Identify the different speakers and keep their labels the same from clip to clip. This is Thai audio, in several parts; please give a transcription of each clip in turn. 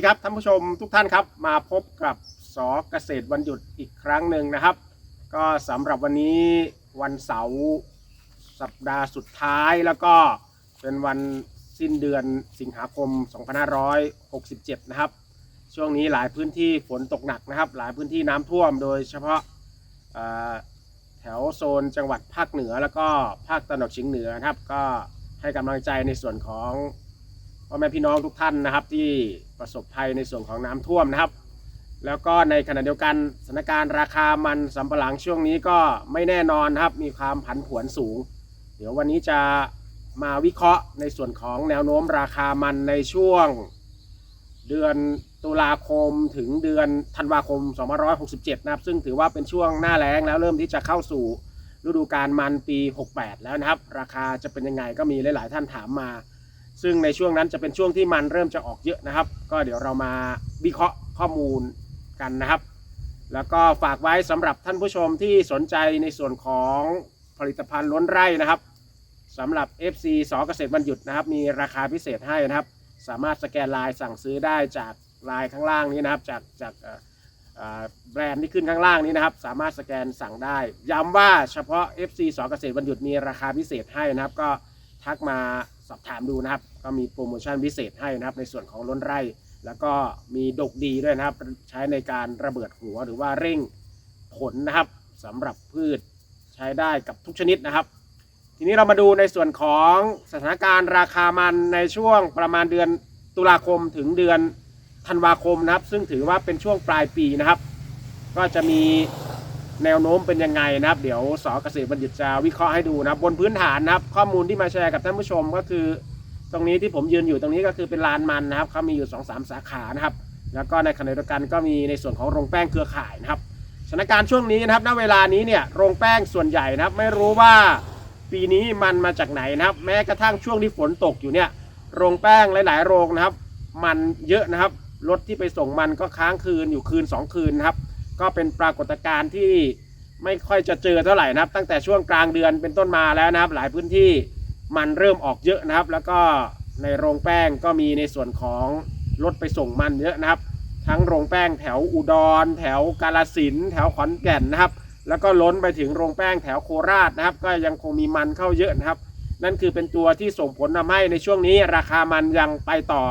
Speaker 1: ดีครับท่านผู้ชมทุกท่านครับ มาพบกับสอเกษตรวันหยุดอีกครั้งหนึ่งนะครับ ก็สำหรับวันนี้วันเสาร์สัปดาห์สุดท้ายแล้วก็เป็นวันสิ้นเดือนสิงหาคม 2567 นะครับ ช่วงนี้หลายพื้นที่ฝนตกหนักนะครับ หลายพื้นที่น้ำท่วมโดยเฉพาะแถวโซนจังหวัดภาคเหนือแล้วก็ภาคตะวันออกเฉียงเหนือนะครับ ก็ให้กำลังใจในส่วนของ พ่อแม่พี่น้องทุกท่านนะครับ ที่ประสบภัยในส่วนของน้ำท่วมนะครับ แล้วก็ในขณะเดียวกันสถานการณ์ราคามันสำปะหลังช่วงนี้ก็ไม่แน่นอนครับมีความผันผวนสูง เดี๋ยววันนี้จะมาวิเคราะห์ในส่วนของแนวโน้มราคามันในช่วง เดือนตุลาคมถึงเดือนธันวาคม 2567 นะครับ ซึ่งถือว่าเป็นช่วงหน้าแล้งแล้วเริ่มที่จะเข้าสู่ฤดูกาลมันปี 68 แล้วนะครับ ราคาจะเป็นยังไงก็มีหลาย ๆ ท่านถามมา ซึ่งในช่วงนั้นจะเป็นช่วงที่มันเริ่มจะออกเยอะนะครับ ก็เดี๋ยวเรามาวิเคราะห์ข้อมูลกันนะครับ แล้วก็ฝากไว้สำหรับท่านผู้ชมที่สนใจในส่วนของผลิตภัณฑ์ล้นไร่นะครับสำหรับ FC สอเกษตรวันหยุดนะครับ มีราคาพิเศษให้นะครับ สามารถสแกนลน์สั่งซื้อได้จากลน์ข้างล่างนี้นะครับ จากจากแบรนด์ที่ขึ้นข้างล่างนี้นะครับ สามารถสแกนสั่งได้ ย้ำว่าเฉพาะ FC สอเกษตรวันหยุดมีราคาพิเศษให้นะครับ ก็ทักมา สอบถามดูนะครับ ก็มีโปรโมชั่นพิเศษให้นะครับ ในส่วนของล้นไร่ แล้วก็มีดกดีด้วยนะครับ ใช้ในการระเบิดหัวหรือว่าเร่งผลนะครับสำหรับพืชใช้ได้กับทุกชนิดนะครับ ทีนี้เรามาดูในส่วนของสถานการณ์ราคามันในช่วงประมาณเดือนตุลาคมถึงเดือนธันวาคมนะครับ ซึ่งถือว่าเป็นช่วงปลายปีนะครับ ก็จะมี แนวโน้มเป็นยังไงนะครับ เดี๋ยวสเกษตรบัณฑิตจะวิเคราะห์ให้ดูนะครับบนพื้นฐานนะครับ ข้อมูลที่มาแชร์กับท่านผู้ชมก็คือ ตรงนี้ที่ผมยืนอยู่ตรงนี้ก็คือเป็นลานมันนะครับเขามีอยู่2อสาสาขานะครับ แล้วก็ในขณะเดียวกันก็มีในส่วนของโรงแป้งเครือข่ายนะครับสถานการณ์ช่วงนี้นะครับณเวลานี้เนี่ยโรงแป้งส่วนใหญ่นะครับ ไม่รู้ว่าปีนี้มันมาจากไหนนะครับ แม้กระทั่งช่วงที่ฝนตกอยู่เนี่ยโรงแป้งหลาย ๆ โรงนะครับ มันเยอะนะครับรถที่ไปส่งมันก็ค้างคืนอยู่คืน 2 คืนนะครับ ก็เป็นปรากฏการณ์ที่ไม่ค่อยจะเจอเท่าไหร่นะครับ ตั้งแต่ช่วงกลางเดือนเป็นต้นมาแล้วนะครับ หลายพื้นที่มันเริ่มออกเยอะนะครับ แล้วก็ในโรงแป้งก็มีในส่วนของรถไปส่งมันเยอะนะครับ ทั้งโรงแป้งแถวอุดร แถวกาลสินแถวขอนแก่นนะครับ แล้วก็ล้นไปถึงโรงแป้งแถวโคราชนะครับ ก็ยังคงมีมันเข้าเยอะนะครับ นั่นคือเป็นตัวที่ส่งผลทำให้ในช่วงนี้ราคามันยังไปต่อ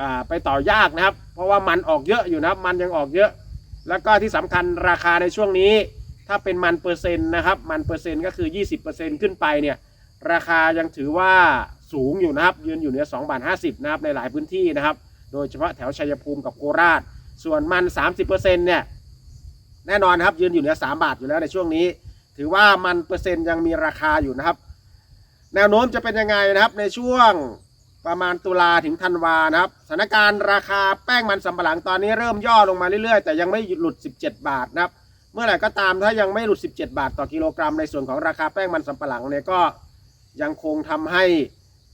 Speaker 1: อไปต่อยากนะครับ เพราะว่ามันออกเยอะอยู่นะครับ มันยังออกเยอะ แล้วก็ที่สำคัญราคาในช่วงนี้ ถ้าเป็นมันเปอร์เซ็นต์นะครับ มันเปอร์เซ็นต์ก็คือ 20%ขึ้นไปเนี่ยราคายังถือว่าสูงอยู่นะครับยืนอยู่เหนือ2บาท50นะครับในหลายพื้นที่นะครับ โดยเฉพาะแถวชัยภูมิกับโคราช ส่วนมัน 30%เนี่ยแน่นอนครับยืนอยู่เหนือ3บาทอยู่แล้วในช่วงนี้ ถือว่ามันเปอร์เซ็นต์ยังมีราคาอยู่นะครับ แนวโน้มจะเป็นยังไงนะครับในช่วง ประมาณตุลาถึงธันวานะครับสถานการณ์ราคาแป้งมันสำปะหลังตอนนี้เริ่มย่อลงมาเรื่อยๆ แต่ยังไม่หลุด 17 บาทนะครับ เมื่อไหร่ก็ตามถ้ายังไม่หลุด 17 บาท ต่อกิโลกรัมในส่วนของราคาแป้งมันสำปะหลังเนี่ยก็ยังคงทำให้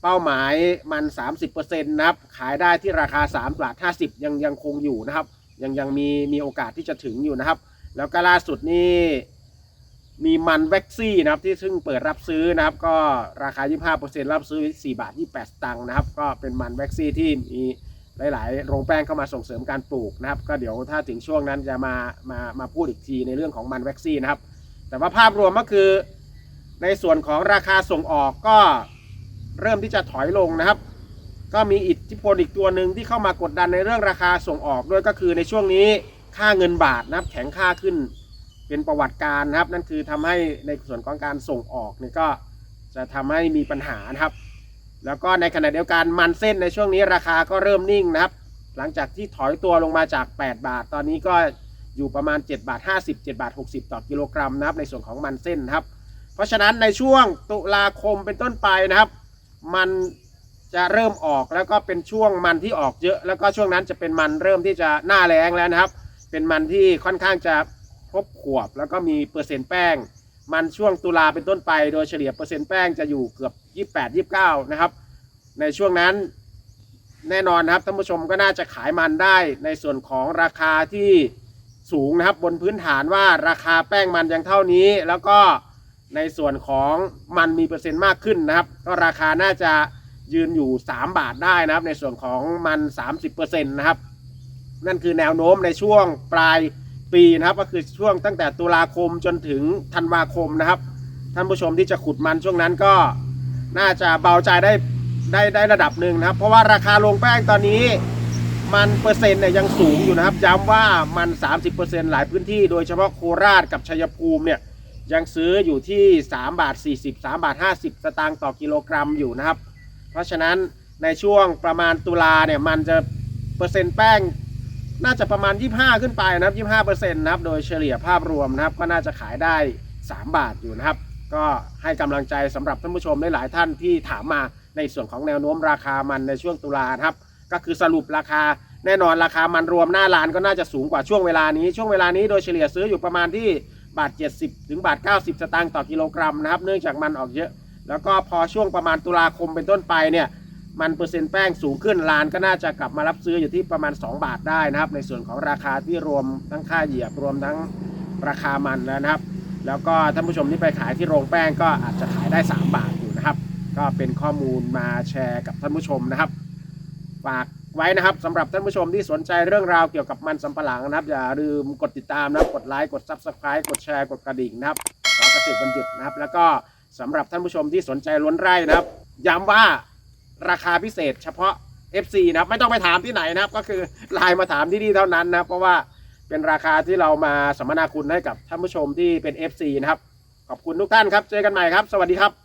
Speaker 1: เป้าหมายมัน 30%นะครับ ขายได้ที่ราคา3บาท50 ยังยังคงอยู่นะครับ ยังยังมีมีโอกาสที่จะถึงอยู่นะครับ แล้วก็ล่าสุดนี่ มีมันแว็กซี่นะครับที่ซึ่งเปิดรับซื้อนะครับ ก็ราคา 25%รับซื้อ 4 บาท 28 สตางค์นะครับ ก็เป็นมันแว็กซี่ที่มีหลาย ๆ โรงแป้งเข้ามาส่งเสริมการปลูกนะครับ ก็เดี๋ยวถ้าถึงช่วงนั้นจะมามามาพูดอีกทีในเรื่องของมันแว็กซี่นะครับ แต่ว่าภาพรวมก็คือ ในส่วนของราคาส่งออกก็เริ่มที่จะถอยลงนะครับ ก็มีอิทธิพลอีกตัวหนึ่งที่เข้ามากดดันในเรื่องราคาส่งออกด้วยก็คือในช่วงนี้ค่าเงินบาทนะครับแข็งค่าขึ้น เป็นประวัติการนะครับ นั่นคือทำให้ในส่วนของการส่งออกเนี่ยก็จะทำให้มีปัญหานะครับ แล้วก็ในขณะเดียวกันมันเส้นในช่วงนี้ราคาก็เริ่มนิ่งนะครับ หลังจากที่ถอยตัวลงมาจาก 8 บาท ตอนนี้ก็อยู่ประมาณ 7 บาท 50 7 บาท 60 ต่อกิโลกรัมนะครับ ในส่วนของมันเส้นนะครับ เพราะฉะนั้นในช่วงตุลาคมเป็นต้นไปนะครับ มันจะเริ่มออกแล้วก็เป็นช่วงมันที่ออกเยอะ แล้วก็ช่วงนั้นจะเป็นมันเริ่มที่จะหน้าแรงแล้วนะครับ เป็นมันที่ค่อนข้างจะ ครบขวบ แล้วก็มีเปอร์เซ็นต์แป้ง มันช่วงตุลาเป็นต้นไปโดยเฉลี่ยเปอร์เซ็นต์แป้งจะอยู่เกือบ 28 29 นะครับ ในช่วงนั้นแน่นอนนะครับท่านผู้ชมก็น่าจะขายมันได้ในส่วนของราคาที่สูงนะครับบนพื้นฐานว่าราคาแป้งมันยังเท่านี้ แล้วก็ในส่วนของมันมีเปอร์เซ็นต์มากขึ้นนะครับ ก็ราคาน่าจะยืนอยู่ 3 บาทได้นะครับ ในส่วนของมัน 30%นะครับ นั่นคือแนวโน้มในช่วงปลาย ปีนะครับ ก็คือช่วงตั้งแต่ตุลาคมจนถึงธันวาคมนะครับ ท่านผู้ชมที่จะขุดมันช่วงนั้นก็น่าจะเบาใจได้ได้ได้ระดับหนึ่งนะครับ เพราะว่าราคาลงแป้งตอนนี้ มันเปอร์เซ็นต์เนี่ยยังสูงอยู่นะครับ ย้ำว่ามัน 30%หลายพื้นที่โดยเฉพาะโคราชกับชัยภูมิเนี่ยยังซื้ออยู่ที่ 3 บาท 40 3 บาท 50 สตางค์ต่อกิโลกรัมอยู่นะครับ เพราะฉะนั้นในช่วงประมาณตุลาเนี่ยมันจะเปอร์เซ็นต์แป้ง น่าจะประมาณ 25 ขึ้นไปนะครับ 25%นะครับ โดยเฉลี่ยภาพรวมนะครับ ก็น่าจะขายได้ 3 บาทอยู่นะครับ ก็ให้กำลังใจสำหรับท่านผู้ชมหลายๆท่านที่ถามมาในส่วนของแนวโน้มราคามันในช่วงตุลานะครับ ก็คือสรุปราคาแน่นอนราคามันรวมหน้าร้านก็น่าจะสูงกว่าช่วงเวลานี้ ช่วงเวลานี้โดยเฉลี่ยซื้ออยู่ประมาณที่บาท 70 ถึงบาท 90 สตางค์ต่อกิโลกรัมนะครับ เนื่องจากมันออกเยอะ แล้วก็พอช่วงประมาณตุลาคมเป็นต้นไปเนี่ย มันเปอร์เซ็นต์แป้งสูงขึ้นร้านก็น่าจะกลับมารับซื้ออยู่ที่ประมาณ 2 บาทได้นะครับ ในส่วนของราคาที่รวมทั้งค่าเหยียบรวมทั้งราคามันแล้วนะครับ แล้วก็ท่านผู้ชมที่ไปขายที่โรงแป้งก็อาจจะขายได้ 3 บาทอยู่นะครับ ก็เป็นข้อมูลมาแชร์กับท่านผู้ชมนะครับฝากไว้นะครับสำหรับท่านผู้ชมที่สนใจเรื่องราวเกี่ยวกับมันสำปะหลังนะครับ อย่าลืมกดติดตามนะครับ กดไลค์กด Subscribe กดแชร์กดกระดิ่งนะครับขอเกษตรบันหยุดนะครับ แล้วก็สำหรับท่านผู้ชมที่สนใจล้วนไร่นะครับย้ำว่า ราคาพิเศษ เฉพาะ FC นะครับไม่ต้องไปถามที่ไหนนะครับ ก็คือไลน์มาถามที่นี่เท่านั้นนะครับเพราะว่าเป็นราคาที่เรามาสัมมนาคุณให้กับท่านผู้ชมที่เป็น FC นะครับ ขอบคุณทุกท่านครับ เจอกันใหม่ครับ สวัสดีครับ